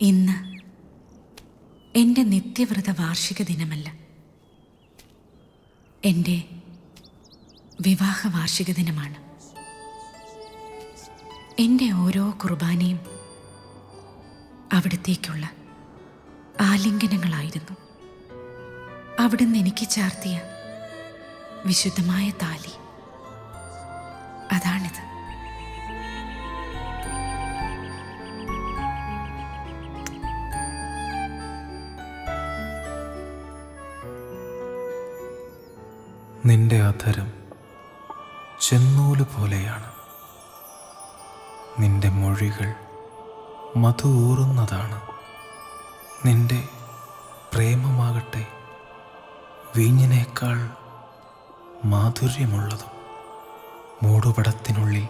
ഇന്ന് എന്റെ നിത്യവ്രത വാർഷിക ദിനമല്ല. എന്റെ വിവാഹ വാർഷിക ദിനമാണ്. എന്റെ ഓരോ കുർബാനയും അവിടത്തേക്കുള്ള ആലിംഗനങ്ങളായിരുന്നു. അവിടുന്ന് എനിക്ക് ചാർത്തിയ വിശുദ്ധമായ താലി. അതാണിത്. നിന്റെ അധരം ചെന്നൂൽ പോലെയാണ് നിന്റെ മൊഴികൾ മധു ഊറുന്നതാണ് നിന്റെ പ്രേമമാകട്ടെ വീഞ്ഞിനേക്കാൾ മാധുര്യമുള്ളതും മൂടുപടത്തിനുള്ളിൽ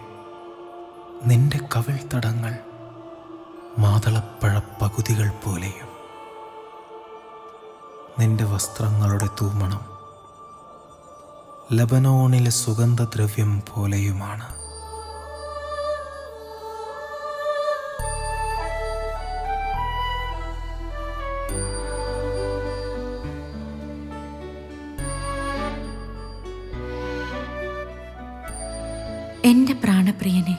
നിന്റെ കവിൾത്തടങ്ങൾ മാതളപ്പഴ പകുതികൾ പോലെയും. നിന്റെ വസ്ത്രങ്ങളുടെ തൂമണം ലബനോണിലെ സുഗന്ധദ്രവ്യം പോലെയുമാണ്. എന്റെ പ്രാണപ്രിയനെ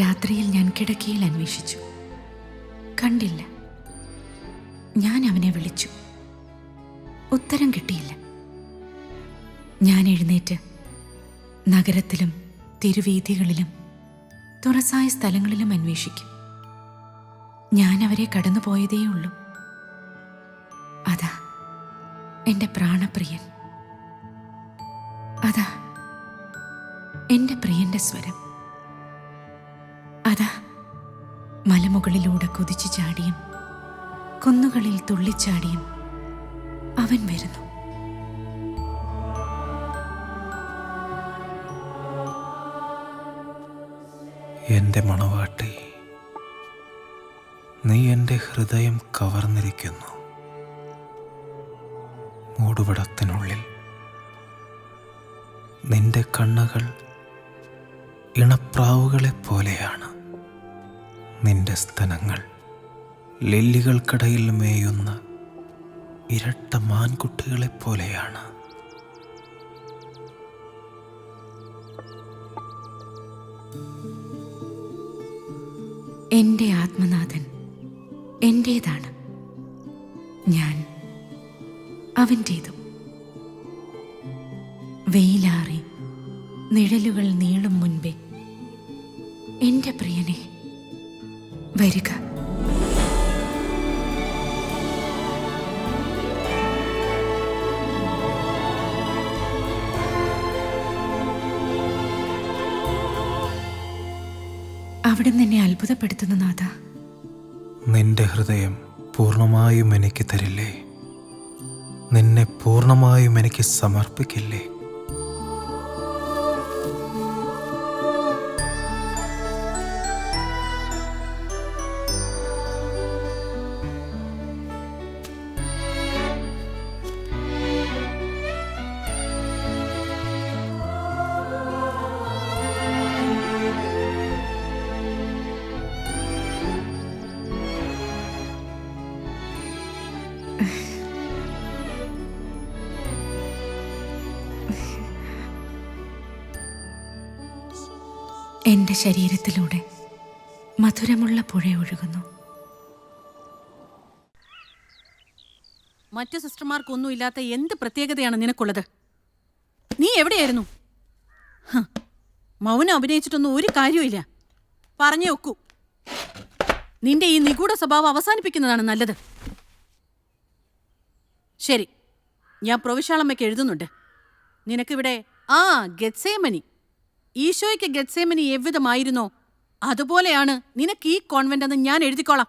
രാത്രിയിൽ ഞാൻ കിടക്കയിൽ അന്വേഷിച്ചു. കണ്ടില്ല. ഞാൻ അവനെ വിളിച്ചു. ഉത്തരം കിട്ടിയില്ല. ഞാൻ എഴുന്നേറ്റ് നഗരത്തിലും തെരുവീഥികളിലും തുറസായ സ്ഥലങ്ങളിലും അന്വേഷിക്കും. ഞാൻ അവരെ കടന്നുപോയതേയുള്ളൂ അതാ എന്റെ പ്രാണപ്രിയൻ. അതാ എന്റെ പ്രിയന്റെ സ്വരം. അതാ മലമുകളിലൂടെ കുതിച്ചു ചാടിയും കുന്നുകളിൽ തുള്ളിച്ചാടിയും അവൻ വരുന്നു. എന്റെ മണവാട്ടി നീ എന്റെ ഹൃദയം കവർന്നിരിക്കുന്നു. മൂടുപടത്തിനുള്ളിൽ നിന്റെ കണ്ണുകൾ ഇണപ്രാവുകളെ പോലെയാണ് നിന്റെ സ്തനങ്ങൾ ലില്ലികൾക്കിടയിൽ മേയുന്ന ഇരട്ട മാൻകുട്ടികളെ പോലെയാണ് എന്റെ ആത്മനാഥൻ എന്റേതാണ് ഞാൻ അവന്റേതും വെയിലാറി നിഴലുകൾ നീളും മുൻപേ എന്റെ പ്രിയനെ വരിക. അവിടുന്ന് എന്നെ അത്ഭുതപ്പെടുത്തുന്ന നാഥ. നിന്റെ ഹൃദയം പൂർണമായും എനിക്ക് തരില്ലേ? നിന്നെ പൂർണമായും എനിക്ക് സമർപ്പിക്കില്ലേ? എന്റെ ശരീരത്തിലൂടെ മധുരമുള്ള പുഴ ഒഴുകുന്നു. മറ്റു സിസ്റ്റർമാർക്കൊന്നും ഇല്ലാത്ത എന്ത് പ്രത്യേകതയാണ് നിനക്കുള്ളത്? നീ എവിടെയായിരുന്നു? മൗനം അഭിനയിച്ചിട്ടൊന്നും ഒരു കാര്യമില്ല പറഞ്ഞേ ഒക്കൂ. നിന്റെ ഈ നിഗൂഢ സ്വഭാവം അവസാനിപ്പിക്കുന്നതാണ് നല്ലത്. ശരി ഞാൻ പ്രൊവിശാളമ്മയ്ക്ക് എഴുതുന്നുണ്ട്. നിനക്കിവിടെ ആ ഗത്സേമനി ഈശോയ്ക്ക് ഗത്സേമനി എവ്വിധമായിരുന്നോ അതുപോലെയാണ് നിനക്ക് ഈ കോൺവെന്റ് എന്ന് ഞാൻ എഴുതിക്കോളാം.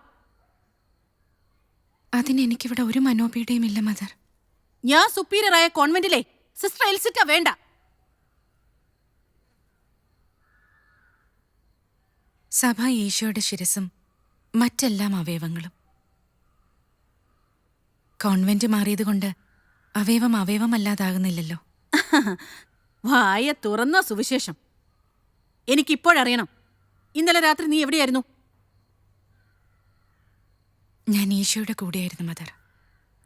അതിനെനിക്കിവിടെ ഒരു മനോപീഠയും ഇല്ല മദർ. ഞാൻ സുപ്പീരിയറായ കോൺവെന്റിലെ സിസ്റ്റർ എൽസിറ്റ വേണ്ട. സഭ ഈശോയുടെ ശിരസും മറ്റെല്ലാം അവയവങ്ങളും. കോൺവെന്റ് മാറിയതുകൊണ്ട് അവയവം അവയവമല്ലാതാകുന്നില്ലല്ലോ. വായ തുറന്ന സുവിശേഷം. എനിക്കിപ്പോഴറിയണം. ഇന്നലെ രാത്രി നീ എവിടെയായിരുന്നു? ഞാൻ ഈശോയുടെ കൂടെയായിരുന്നു മദർ.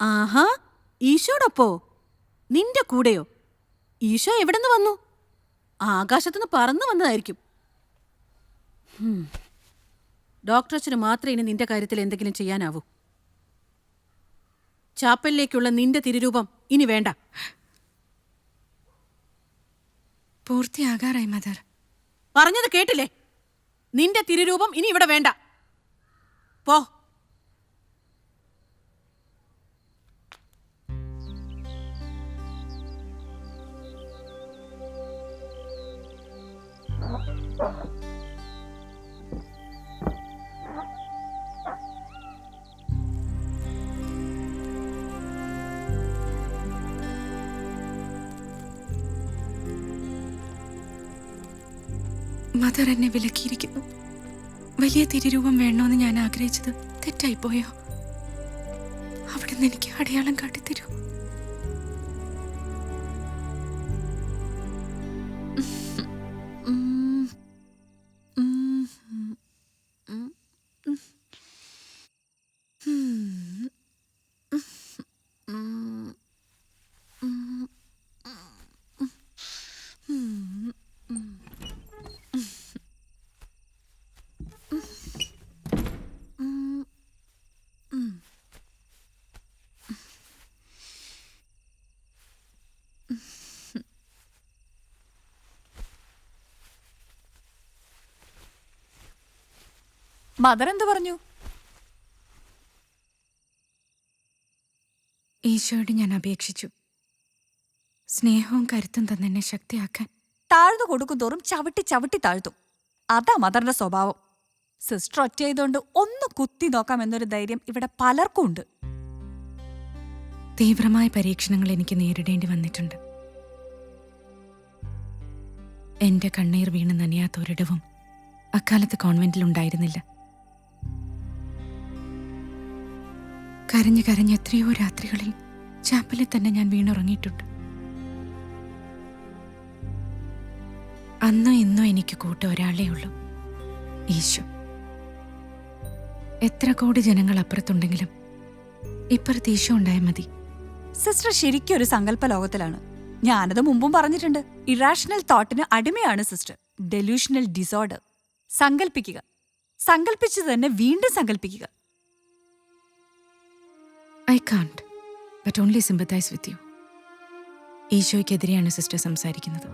ആഹാ ഈശോടൊപ്പോ? നിന്റെ കൂടെയോ? ഈശോ എവിടെന്ന് വന്നു? ആകാശത്തുനിന്ന് പറന്നു വന്നതായിരിക്കും. ഡോക്ടർ അച്ഛന് മാത്രമേ ഇനി നിന്റെ കാര്യത്തിൽ എന്തെങ്കിലും ചെയ്യാനാവൂ. ചാപ്പലിലേക്കുള്ള നിന്റെ തിരുരൂപം ഇനി വേണ്ട. പൂർത്തിയാകാറായി മദർ. പറഞ്ഞത് കേട്ടില്ലേ? നിന്റെ തിരുരൂപം ഇനി ഇവിടെ വേണ്ട. പോ. മദർ എന്നെ വിലക്കിയിരിക്കുന്നു. വലിയ തിരുരൂപം വേണമെന്ന് ഞാൻ ആഗ്രഹിച്ചത് തെറ്റായിപ്പോയോ അവിടുന്ന് എനിക്ക് അടയാളം കാട്ടിത്തരൂ. മദർ എന്തു പറഞ്ഞു? ഈശോയോട് ഞാൻ അപേക്ഷിച്ചു. സ്നേഹവും കരുത്തും തന്നെ ശക്തിയാക്കാൻ. താഴ്ന്നു കൊടുക്കും തോറും ചവിട്ടി ചവിട്ടി താഴ്ത്തും. അതാ മദറിന്റെ സ്വഭാവം. സിസ്റ്റർ ഒറ്റയതുകൊണ്ട് ഒന്ന് കുത്തി നോക്കാം എന്നൊരു ധൈര്യം ഇവിടെ പലർക്കും ഉണ്ട്. തീവ്രമായ പരീക്ഷണങ്ങൾ എനിക്ക് നേരിടേണ്ടി വന്നിട്ടുണ്ട്. എന്റെ കണ്ണീർ വീണ് നനയാത്ത ഒരിടവും അക്കാലത്ത് കോൺവെന്റിൽ കരഞ്ഞു കരഞ്ഞ് എത്രയോ രാത്രികളിൽ ചാപ്പലിൽ തന്നെ ഞാൻ വീണുറങ്ങിയിട്ടുണ്ട്. അന്നും ഇന്നും എനിക്ക് കൂട്ട ഒരാളേ ഉള്ളൂ. ഈശോ. എത്ര കോടി ജനങ്ങൾ അപ്പുറത്തുണ്ടെങ്കിലും ഇപ്പുറത്ത് ഈശോ ഉണ്ടായാൽ മതി. സിസ്റ്റർ ശരിക്കും ഒരു സങ്കല്പ ലോകത്തിലാണ്. ഞാനത് മുമ്പും പറഞ്ഞിട്ടുണ്ട്. ഇറാഷണൽ തോട്ടിന് അടിമയാണ് സിസ്റ്റർ. Delusional disorder. സങ്കല്പിക്കുക. സങ്കല്പിച്ചു തന്നെ വീണ്ടും സങ്കല്പിക്കുക. I can't but only sympathise with you ഈശോയ്ക്കെതിരെയാണ് sister സംസാരിക്കുന്നത്.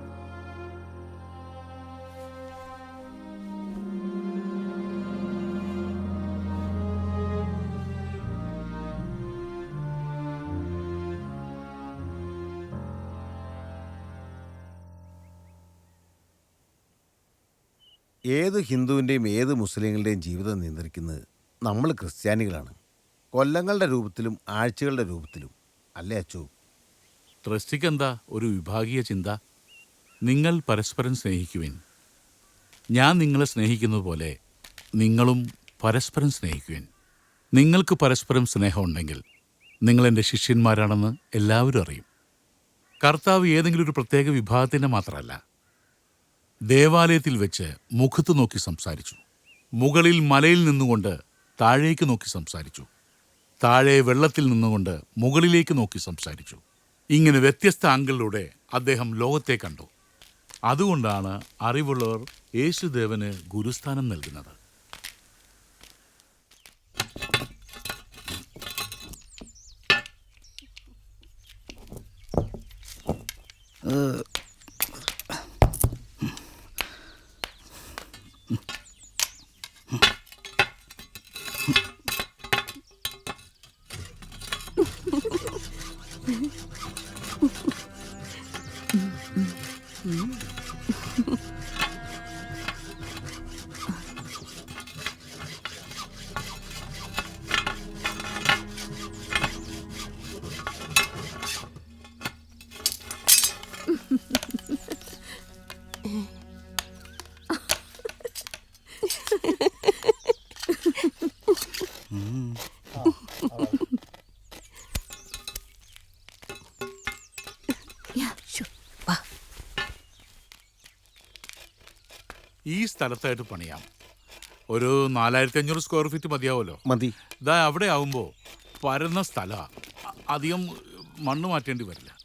ഏത് ഹിന്ദുവിന്റെയും ഏത് മുസ്ലിങ്ങളുടെയും ജീവിതം നിയന്ത്രിക്കുന്നത് നമ്മൾ ക്രിസ്ത്യാനികളാണ്. കൊല്ലങ്ങളുടെ രൂപത്തിലും ആഴ്ചകളുടെ രൂപത്തിലും. അല്ലേ അച്ചു? ട്രസ്റ്റിക്കെന്താ ഒരു വിഭാഗീയ ചിന്ത? നിങ്ങൾ പരസ്പരം സ്നേഹിക്കുവിൻ. ഞാൻ നിങ്ങളെ സ്നേഹിക്കുന്നതുപോലെ നിങ്ങളും പരസ്പരം സ്നേഹിക്കുവിൻ. നിങ്ങൾക്ക് പരസ്പരം സ്നേഹമുണ്ടെങ്കിൽ നിങ്ങളെന്റെ ശിഷ്യന്മാരാണെന്ന് എല്ലാവരും അറിയും. കർത്താവ് ഏതെങ്കിലും ഒരു പ്രത്യേക വിഭാഗത്തിന്റെ മാത്രമല്ല ദേവാലയത്തിൽ വെച്ച് മുഖത്ത് നോക്കി സംസാരിച്ചു. മുകളിൽ മലയിൽ നിന്നുകൊണ്ട് താഴേക്ക് നോക്കി സംസാരിച്ചു. താഴെ വെള്ളത്തിൽ നിന്നുകൊണ്ട് മുകളിലേക്ക് നോക്കി സംസാരിച്ചു. ഇങ്ങനെ വ്യത്യസ്ത ആംഗിളിലൂടെ അദ്ദേഹം ലോകത്തെ കണ്ടു. അതുകൊണ്ടാണ് അറിവുള്ളവർ യേശുദേവന് ഗുരുസ്ഥാനം നൽകുന്നത്. സ്ഥലത്തായിട്ട് പണിയാം. ഒരു നാലായിരത്തി അഞ്ഞൂറ് സ്ക്വയർ ഫീറ്റ് മതിയാവുമല്ലോ? മതി. ഇതാ അവിടെ ആവുമ്പോൾ പരന്ന സ്ഥലമാണ് അധികം മണ്ണ് മാറ്റേണ്ടി വരില്ല.